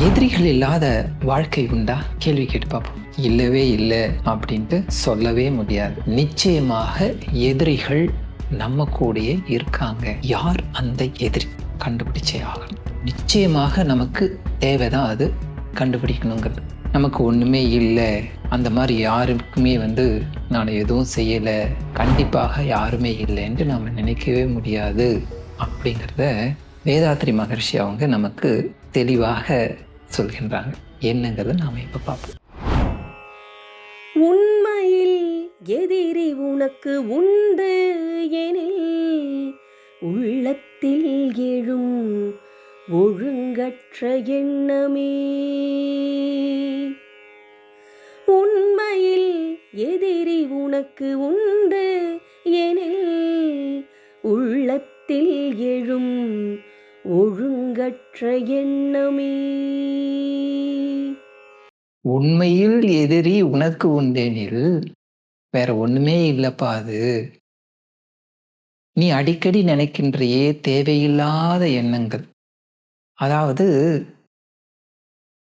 எதிரிகள் இல்லாத வாழ்க்கை உண்டா? கேள்வி கேட்டு பார்ப்போம். இல்லவே இல்லை அப்படின்ட்டு சொல்லவே முடியாது. நிச்சயமாக எதிரிகள் நம்ம கூடயே இருக்காங்க. யார் அந்த எதிரி? கண்டுபிடிச்சே ஆகணும். நிச்சயமாக நமக்கு தேவைதான் அது கண்டுபிடிக்கணுங்கிறது. நமக்கு ஒன்றுமே இல்லை. அந்த மாதிரி யாருக்குமே வந்து நான் எதுவும் செய்யலை. கண்டிப்பாக யாருமே இல்லைன்ட்டு நாம் நினைக்கவே முடியாது. அப்படிங்கிறத வேதாத்ரி மகர்ஷி அவங்க நமக்கு தெளிவாக சொல்கின்றாங்க என்னங்கிறத நாம் இப்போ பார்ப்போம். உண்மையில் எதிரி உனக்கு உண்டு எனில் உள்ளத்தில் எழும் ஒழுங்கற்ற எண்ணமே. உண்மையில் எதிரி உனக்கு உண்டு எனில் உள்ளத்தில் எழும் ஒழுங்கற்ற எண்ணமே. உண்மையில் எதிரி உனக்கு உண்டேனில் வேற ஒண்ணுமே இல்லப்பா அது. நீ அடிக்கடி நினைக்கின்றையே தேவையில்லாத எண்ணங்கள். அதாவது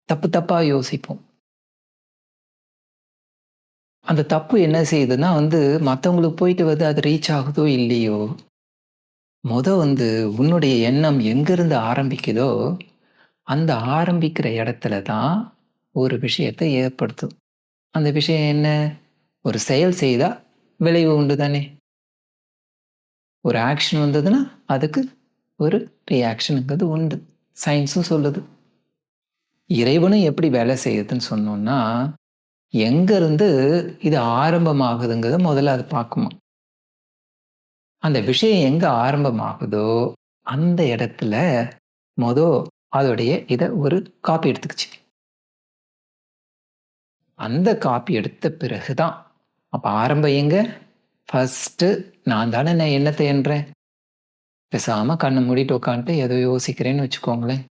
தப்பு தப்பா யோசிப்போம். அந்த தப்பு என்ன செய்யுதுன்னா வந்து மற்றவங்களுக்கு போயிட்டு வந்து அது ரீச் ஆகுதோ இல்லையோ முத வந்து உன்னுடைய எண்ணம் எங்கிருந்து ஆரம்பிக்குதோ அந்த ஆரம்பிக்கிற இடத்துல தான் ஒரு விஷயத்தை ஏற்படுத்தும். அந்த விஷயம் என்ன? ஒரு செயல் செய்தால் விளைவு உண்டு தானே. ஒரு ஆக்ஷன் வந்ததுன்னா அதுக்கு ஒரு ரியாக்ஷனுங்கிறது உண்டு. சயின்ஸும் சொல்லுது. இறைவனும் எப்படி வேலை செய்யுதுன்னு சொன்னோம்னா எங்கேருந்து இது ஆரம்பமாகுதுங்கிறத முதல்ல அது பார்க்குமா. அந்த விஷயம் எங்கே ஆரம்பமாகுதோ அந்த இடத்துல மொத அதோடைய இதை ஒரு காப்பி எடுத்துக்கிச்சு. அந்த காப்பி எடுத்த பிறகுதான். அப்ப ஆரம்பம் எங்க? ஃபஸ்ட்டு நான் தானே நான் என்னத்தை என்றேன்? பேசாம கண்ணை மூடிட்டு உட்காந்துட்டு ஏதோ யோசிக்கிறேன்னு வச்சுக்கோங்களேன்.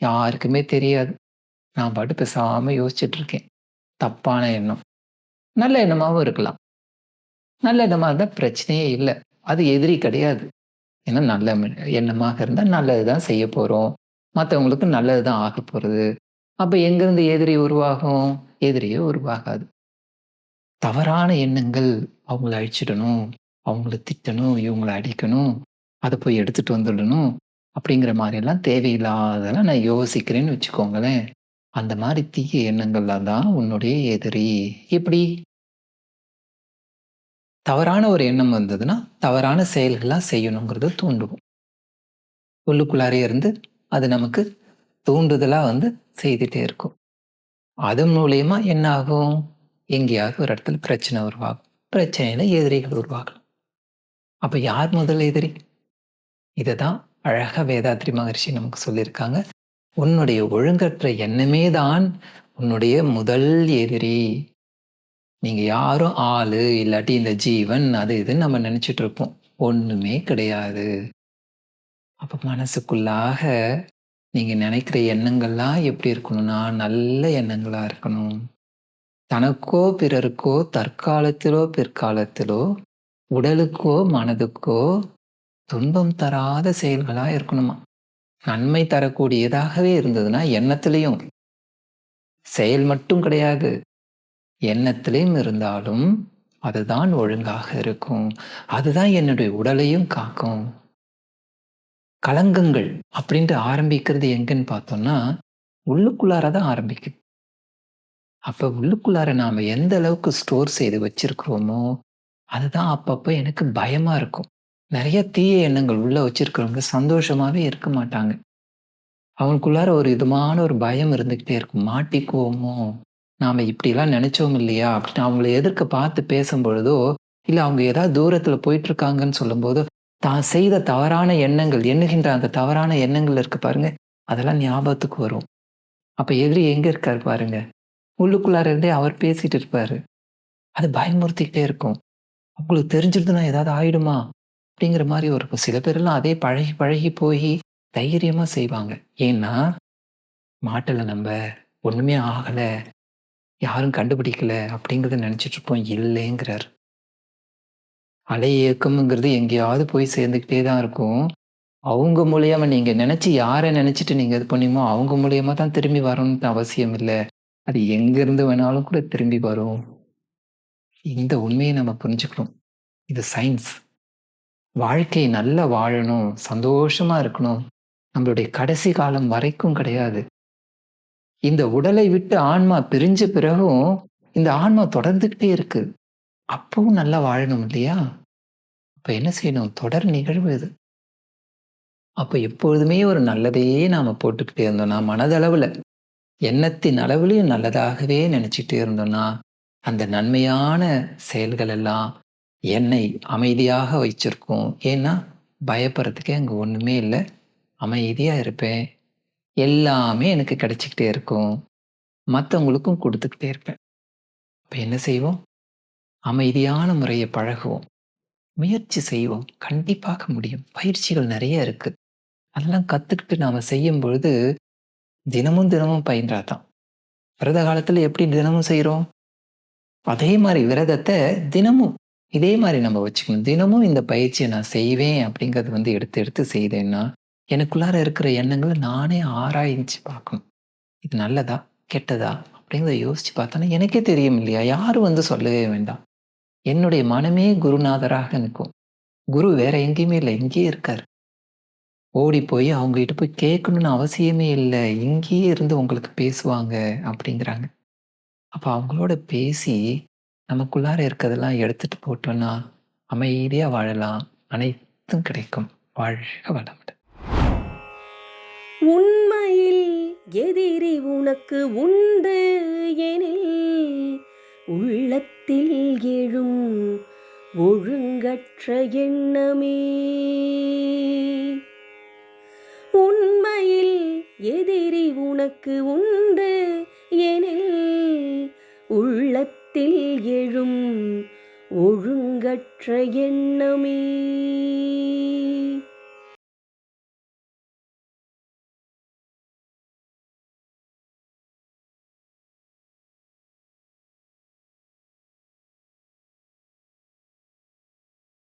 யாருக்குமே தெரியாது. நான் பாட்டு பேசாம யோசிச்சுட்டு இருக்கேன் தப்பான எண்ணம். நல்ல எண்ணமாகவும் இருக்கலாம். நல்ல எண்ணமாக இருந்தால் பிரச்சனையே இல்லை. அது எதிரி கிடையாது. ஏன்னா நல்ல எண்ணமாக இருந்தால் நல்லது தான் செய்ய போகிறோம் மற்றவங்களுக்கு நல்லது தான் ஆக போகிறது அப்போ எங்கேருந்து எதிரி உருவாகும்? எதிரியே உருவாகாது. தவறான எண்ணங்கள் அவங்கள அழிச்சிடணும் அவங்கள திட்டணும் இவங்கள அடிக்கணும் அதை போய் எடுத்துட்டு வந்துடணும் அப்படிங்கிற மாதிரியெல்லாம் தேவையில்லாதெல்லாம் நான் யோசிக்கிறேன்னு வச்சுக்கோங்களேன். அந்த மாதிரி தீய எண்ணங்கள்லாம் தான் உன்னுடைய எதிரி. எப்படி? தவறான ஒரு எண்ணம் வந்ததுன்னா தவறான செயல்களாக செய்யணுங்கிறத தூண்டுவோம். உள்ளுக்குள்ளாரே இருந்து அது நமக்கு தூண்டுதலாக வந்து செய்துட்டே இருக்கும். அது மூலயமா என்ன ஆகும் எங்கேயாவது ஒரு இடத்துல பிரச்சனை உருவாகும். பிரச்சனையில் எதிரிகள் உருவாகலாம். அப்போ யார் முதல் எதிரி? இதை தான் அழகாக வேதாத்ரி மகர்ஷி நமக்கு சொல்லியிருக்காங்க. உன்னுடைய ஒழுங்கற்ற எண்ணமே தான் உன்னுடைய முதல் எதிரி. நீங்கள் யாரும் ஆள் இல்லாட்டி இந்த ஜீவன் அது இதுன்னு நம்ம நினச்சிட்டு இருப்போம். ஒன்றுமே கிடையாது. அப்போ மனசுக்குள்ளாக நீங்கள் நினைக்கிற எண்ணங்கள்லாம் எப்படி இருக்கணும்னா நல்ல எண்ணங்களாக இருக்கணும். தனக்கோ பிறருக்கோ தற்காலத்திலோ பிற்காலத்திலோ உடலுக்கோ மனதுக்கோ துன்பம் தராத செயல்களாக இருக்கணுமா? நன்மை தரக்கூடியதாகவே இருந்ததுன்னா எண்ணத்திலையும். செயல் மட்டும் கிடையாது. எண்ணத்திலையும் இருந்தாலும் அதுதான் ஒழுங்காக இருக்கும். அதுதான் என்னுடைய உடலையும் காக்கும். களங்கங்கள் அப்படின்ட்டு ஆரம்பிக்கிறது எங்கன்னு பார்த்தோம்னா உள்ளுக்குள்ளார தான் ஆரம்பிக்குது. அப்போ உள்ளுக்குள்ளார நாம் எந்த அளவுக்கு ஸ்டோர் செய்து வச்சிருக்கிறோமோ அதுதான் அப்பப்போ எனக்கு பயமாக இருக்கும். நிறைய தீய எண்ணங்கள் உள்ளே வச்சிருக்கிறவங்க சந்தோஷமாகவே இருக்க மாட்டாங்க. அவங்களுக்குள்ளார ஒரு விதமான ஒரு பயம் இருந்துக்கிட்டே இருக்கும். மாட்டிக்குவோமோ? நாம் இப்படிலாம் நினச்சோம் இல்லையா? அப்படின்னு அவங்கள எதிர்க்க பார்த்து பேசும் பொழுதோ இல்லை அவங்க ஏதாவது தூரத்தில் போயிட்டுருக்காங்கன்னு சொல்லும்போதோ தான் செய்த தவறான எண்ணங்கள் எண்ணுகின்ற அந்த தவறான எண்ணங்கள் இருக்கு பாருங்க அதெல்லாம் ஞாபகத்துக்கு வரும். அப்ப எதிரி எங்க இருக்காரு பாருங்க உள்ளுக்குள்ளார இருந்தே அவர் பேசிட்டு இருப்பாரு. அது பயமுறுத்திக்கிட்டே இருக்கும். உங்களுக்கு தெரிஞ்சிருதுன்னா ஏதாவது ஆயிடுமா? அப்படிங்கிற மாதிரி ஒரு சில பேரெல்லாம் அதே பழகி பழகி போய் தைரியமா செய்வாங்க. ஏன்னா மாட்டலை நம்ம ஒண்ணுமே ஆகலை யாரும் கண்டுபிடிக்கல அப்படிங்கிறத நினச்சிட்ருப்போம் இல்லைங்கிறார். அலை இயக்கம்ங்கிறது எங்கேயாவது போய் சேர்ந்துக்கிட்டே தான் இருக்கும். அவங்க மூலியமா நீங்க நினைச்சு யாரை நினச்சிட்டு நீங்க இது பண்ணீமோ அவங்க மூலியமா தான் திரும்பி வரணும்னு அவசியம் இல்லை. அது எங்கேருந்து வேணாலும் கூட திரும்பி வரும். இந்த உண்மையை நம்ம புரிஞ்சுக்கணும். இது சயின்ஸ் வாழ்க்கை நல்லா வாழணும். சந்தோஷமா இருக்கணும். நம்மளுடைய கடைசி காலம் வரைக்கும் கிடையாது. இந்த உடலை விட்டு ஆன்மா பிரிஞ்ச பிறகும் இந்த ஆன்மா தொடர்ந்துகிட்டே இருக்கு. அப்பவும் நல்லா வாழணும் இல்லையா? அப்போ என்ன செய்யணும்? தொடர் நிகழ்வு இது. அப்போ எப்பொழுதுமே ஒரு நல்லதையே நாம் போட்டுக்கிட்டே இருந்தோம்னா மனதளவில் எண்ணத்தின் அளவுலையும் நல்லதாகவே நினச்சிக்கிட்டே இருந்தோம்னா அந்த நன்மையான செயல்கள் எல்லாம் என்னை அமைதியாக வச்சிருக்கும். ஏன்னா பயப்படுறதுக்கே அங்கே ஒன்றுமே இல்லை. அமைதியாக இருப்பேன். எல்லாமே எனக்கு கிடைச்சிக்கிட்டே இருக்கும். மற்றவங்களுக்கும் கொடுத்துக்கிட்டே இருப்பேன். இப்போ என்ன செய்வோம்? அமைதியான முறையை பழகுவோம். முயற்சி செய்வோம். கண்டிப்பாக முடியும். பயிற்சிகள் நிறைய இருக்குது அதெல்லாம் கற்றுக்கிட்டு நாம் செய்யும் பொழுது தினமும் தினமும் பயின்றாதான். விரத காலத்தில் எப்படி தினமும் செய்கிறோம் அதே மாதிரி விரதத்தை தினமும் இதே மாதிரி நம்ம வச்சுக்கணும். தினமும் இந்த பயிற்சியை நான் செய்வேன் அப்படிங்கிறது வந்து எடுத்து எடுத்து செய்தேன்னா எனக்குள்ளார இருக்கிற எண்ணங்களை நானே ஆராய்ச்சி பார்க்கணும். இது நல்லதா கெட்டதா அப்படிங்கிறத யோசிச்சு பார்த்தோன்னா எனக்கே தெரியும் இல்லையா? யாரும் வந்து சொல்லவே வேண்டாம். என்னுடைய மனமே குருநாதராக நிற்கும். குரு வேற எங்கேயுமே இல்லை இங்கேயே இருக்கார். ஓடி போய் அவங்க கிட்ட போய் கேட்கணும்னு அவசியமே இல்லை இங்கேயே இருந்து உங்களுக்கு பேசுவாங்க அப்படிங்கிறாங்க. அப்போ அவங்களோட பேசி நமக்குள்ளார இருக்கிறதெல்லாம் எடுத்துட்டு போட்டோம்னா அமைதியாக வாழலாம். அனைத்தும் கிடைக்கும். வாழ்க வளமுடன். உண்மையில் எதிரி உனக்கு உண்டு எனில் உள்ளத்தில் எழும் ஒழுங்கற்ற எண்ணமே. உண்மையில் எதிரி உனக்கு உண்டு எனில் உள்ளத்தில் எழும் ஒழுங்கற்ற எண்ணமே.